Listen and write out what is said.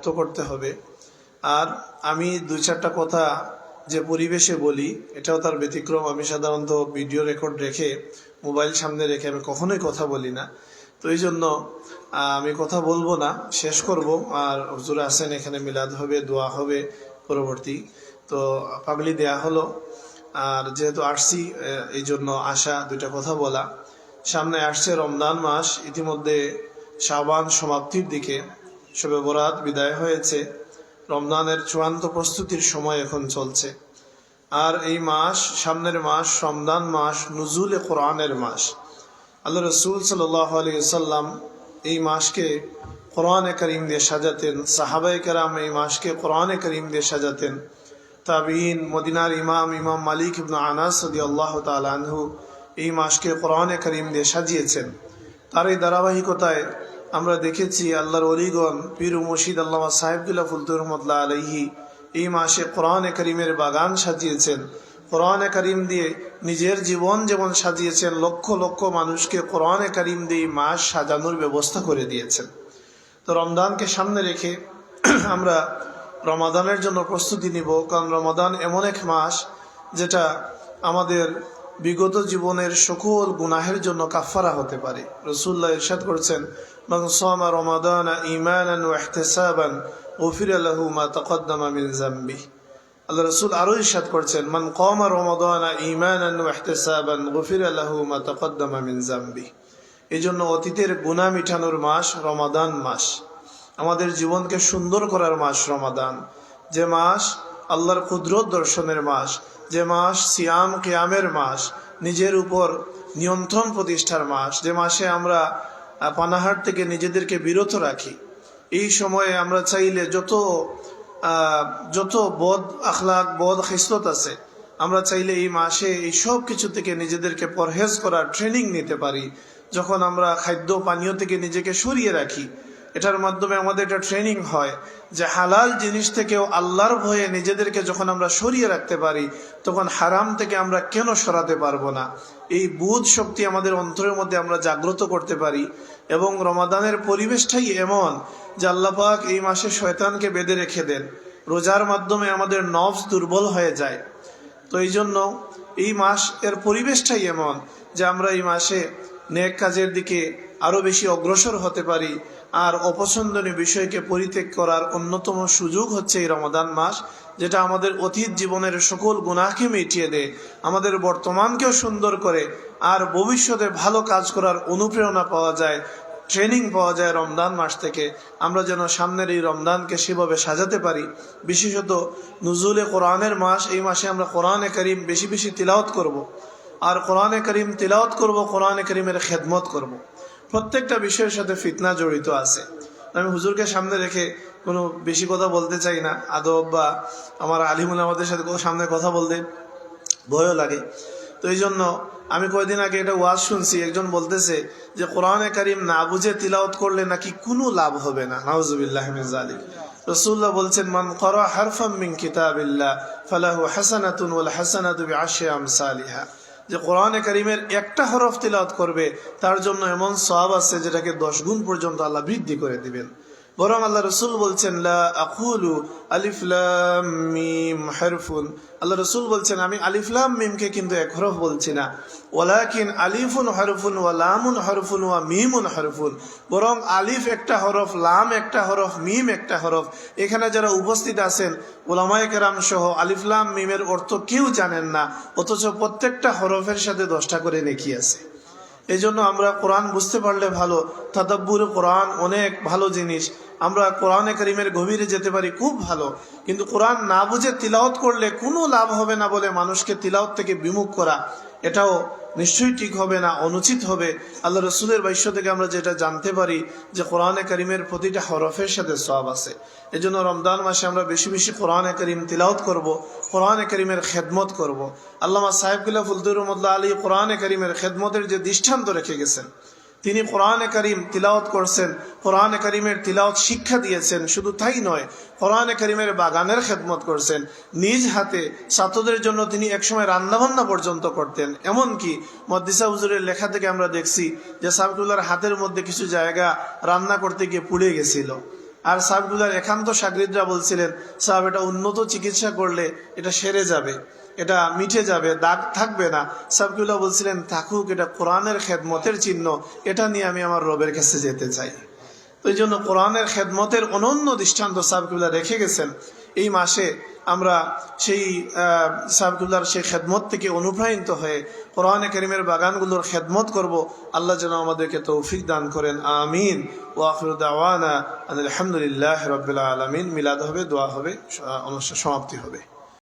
সমাপ্ত করতে হবে। আর আমি দুই চারটা কথা যে পরিবেশে বলি, এটাও তার ব্যতিক্রম। আমি সাধারণত ভিডিও রেকর্ড রেখে মোবাইল সামনে রেখে আমি কখনোই কথা বলি না। তো এই জন্য আমি কথা বলব না, শেষ করব। আর হুজুর আসেন এখানে মিলাদ হবে, দোয়া হবে পরবর্তী। তো পাগলি দেয়া হলো। আর যেহেতু আসছি এই জন্য আসা, দুইটা কথা বলা। সামনে আসছে রমজান মাস, ইতিমধ্যে শাবান সমাপ্তির দিকে। শবে বরাত বিদায় হয়েছে। রমজানের চূড়ান্ত প্রস্তুতির সময় এখন চলছে। আর এই মাস, সামনের মাস রমদান মাস, নুজুলে কোরআনের মাস। আল্লাহ রসুল সাল্লাহ আলী সাল্লাম এই মাসকে কোরআনে করিম দিয়ে সাজাতেন। সাহাবাই কারাম এই মাসকে কোরআনে করিম দিয়ে সাজাতেন। তাবিন মদিনার ইমাম ইমাম মালিক ইবনু আনাস সদি আল্লাহ তালহু এই মাসকে কোরআনে করিম দিয়ে সাজিয়েছেন। তার এই ধারাবাহিকতায় আমরা দেখেছি আল্লাহর অলিগণ পীর মুর্শিদ আল্লামা সাহেবদুল্লাহ ফুলতুর রহমতুল্লাহ আলহি এই মাসে কোরআনে করিমের বাগান সাজিয়েছেন। কোরআনে করিম দিয়ে নিজের জীবন যেমন সাজিয়েছেন, লক্ষ লক্ষ মানুষকে কোরআনে করিম দিয়ে মাস সাজানোর ব্যবস্থা করে দিয়েছেন। তো রমদানকে সামনে রেখে আমরা রমাদানের জন্য প্রস্তুতি নিব, কারণ রমাদান এমন এক মাস যেটা আমাদের বিগত জীবনের সকল গুনাহের জন্য কাফারা হতে পারে। রসুল্লাহ ইরশাদ করছেন, মান সামা রমাদান ঈমানান ওয়া ইহতিসাবান, গফিরা লাহু মা তাকদ্দামা মিন যামবি। আল্লাহ রসুল আরও ইরশাদ করছেন, মান কামা রমাদান ঈমানান ওয়া ইহতিসাবান, গফিরা লাহু মা তাকদ্দামা মিন যামবি। এই জন্য অতীতের গুনাহ মিঠানোর মাস রমাদান মাস। আমাদের জীবনকে সুন্দর করার মাস রমাদান। যে মাস আল্লাহর কুদরত দর্শনের মাস। যে মাস সিয়াম, কিয়ামের মাস, নিজের উপর নিয়ন্ত্রণ প্রতিষ্ঠার মাস। যে মাসে আমরা পানাহার থেকে নিজেদেরকে বিরত রাখি। এই সময়ে আমরা চাইলে যত যত বদ আখলাক, বদ খিসলত আছে, আমরা চাইলে এই মাসে এই সব কিছু থেকে নিজেদেরকে পরহেজ করার ট্রেনিং নিতে পারি। যখন আমরা খাদ্য পানীয় থেকে নিজেকে সরিয়ে রাখি এটার মাধ্যমে আমাদের এটা ট্রেনিং হয় যে হালাল জিনিস থেকেও আল্লাহর ভয়ে নিজেদেরকে যখন আমরা সরিয়ে রাখতে পারি, তখন হারাম থেকে আমরা কেন সরাতে পারব না? এই বুধ শক্তি আমাদের অন্তরের মধ্যে আমরা জাগ্রত করতে পারি এবং রমাদানের পরিবেশটাই এমন যে আল্লাপাক এই মাসে শয়তানকে বেঁধে রেখে দেন। রোজার মাধ্যমে আমাদের নফস দুর্বল হয়ে যায়। তো এই জন্য এই মাস এর পরিবেশটাই এমন যে আমরা এই মাসে নেক কাজের দিকে আরও বেশি অগ্রসর হতে পারি আর অপছন্দনীয় বিষয়কে পরিত্যাগ করার অন্যতম সুযোগ হচ্ছে এই রমাদান মাস, যেটা আমাদের অতীত জীবনের সকল গুণাকে মিটিয়ে দেয়, আমাদের বর্তমানকেও সুন্দর করে, আর ভবিষ্যতে ভালো কাজ করার অনুপ্রেরণা পাওয়া যায় ট্রেনিং পাওয়া যায় রমদান মাস থেকে আমরা যেন সামনের এই রমদানকে সেভাবে সাজাতে পারি বিশেষত নুজুলে কোরআনের মাস, এই মাসে আমরা কোরআনে করিম বেশি বেশি তিলাওত করব। আর কোরআনে করিম তিলাওত করব, কোরআনে করিমের খেদমত করব। প্রত্যেকটা বিষয়ের সাথে ফিতনা জড়িত আছে। আমি হুজুরকে সামনে রেখে কোনো বেশি কথা বলতে চাই না। আদব বা আমার আলিমুল আমাদের সাথে সামনে কথা বলতে ভয়ও লাগে। তো এই জন্য আমি কয়েকদিন আগে এটা ওয়াজ শুনছি, একজন বলতেছে যে, কোরআনে কারিম না বুঝে তিলাওত করলে নাকি কোনো লাভ হবে না। নাউজুবিল্লাহ জালিক রসুল্লাহ বলছেন, মান করা হারফাম মিন কিতাবিল্লাহ, ফালাহু হাসানাতুন ওয়াল হাসানাতু বিআশরি আমসালিহা। যে কোরআনে করিমের একটা হরফ তিলাত করবে, তার জন্য এমন সব আছে যেটাকে দশ গুণ পর্যন্ত আল্লাহ বৃদ্ধি করে দিবেন। বরং আল্লাহ রসুল বলছেন আকুলু আলিফলাম মিম আল্লাহ রসুল বলছেন, আমি আলিফলাম মিমকে কিন্তু এক হরফ বলছি না। ওয়ালাকিন আলিফুন হরফুন ওয়া লামুন হরফুন ওয়া মিমুন হরফুন। বরং আলিফ একটা হরফ, লাম একটা হরফ, মিম একটা হরফ। এখানে যারা উপস্থিত আছেন ওলামায় কেরাম সহ আলিফলাম মিমের অর্থ কেউ জানেন না, অথচ প্রত্যেকটা হরফের সাথে দশটা করে নেকি আছে। এই জন্য আমরা কোরআন বুঝতে পারলে ভালো, তাদাব্বুর কোরআন অনেক ভালো জিনিস। আমরা কোরআনে করিমের গভীরে যেতে পারি, খুব ভালো। কিন্তু কোরআন না বুঝে তিলাওত করলে কোনো লাভ হবে না বলে মানুষকে তিলাওত থেকে বিমুখ করা, এটাও নিশ্চয়ই ঠিক হবে না, অনুচিত হবে। আল্লাহ রসুলের বাইশ্য থেকে আমরা যেটা জানতে পারি যে কোরআনে করিমের প্রতিটা হরফের সাথে সব আছে। এই জন্য রমজান মাসে আমরা বেশি বেশি কোরআনে করিম তিলাওত করব, কোরআনে করিমের খেদমত করব। আল্লামা সাহেবগুল্লাহ ফুলদুর রহমতুল্লাহ আলী কোরআনে করিমের খেদমতের যে দৃষ্টান্ত রেখে গেছেন তিনি কোরআনে করিম তিলাওত করছেন, কোরআনে করিমের তিলাওত শিক্ষা দিয়েছেন, শুধু তাই নয়, কোরআনে করিমের বাগানের খেদমত করছেন। নিজ হাতে ছাত্রদের জন্য তিনি একসময় রান্নাবান্না পর্যন্ত করতেন। এমনকি মদ্দিসা হুজুরের লেখা থেকে আমরা দেখছি যে সাবিকুল্লার হাতের মধ্যে কিছু জায়গা রান্না করতে গিয়ে পুড়ে গেছিল। আর সাহেবগুলার একান্ত সাগরিদরা বলছিলেন, সাহেব, এটা উন্নত চিকিৎসা করলে এটা সেরে যাবে, এটা মিঠে যাবে, দাগ থাকবে না। সাহেবগুলা বলছিলেন, থাকুক, এটা কোরআনের খেদমতের চিহ্ন, এটা নিয়ে আমি আমার রবের কাছে যেতে চাই। তো এই জন্য কোরআনের খেদমতের অনন্য দৃষ্টান্ত সাহেবগুলা রেখে গেছেন। এই মাসে আমরা সেই সাবদুল্লার সেই খেদমত থেকে অনুপ্রাণিত হয়ে কোরআনে করিমের বাগানগুলোর খেদমত করব। আল্লাহ যেন আমাদেরকে তৌফিক দান করেন। আমিন। ও আফরুদ্দাওয়ানা আলহামদুলিল্লাহ রবিল্লা আলমিন। মিলাদ হবে, দোয়া হবে অনুষ্ঠান সমাপ্তি হবে।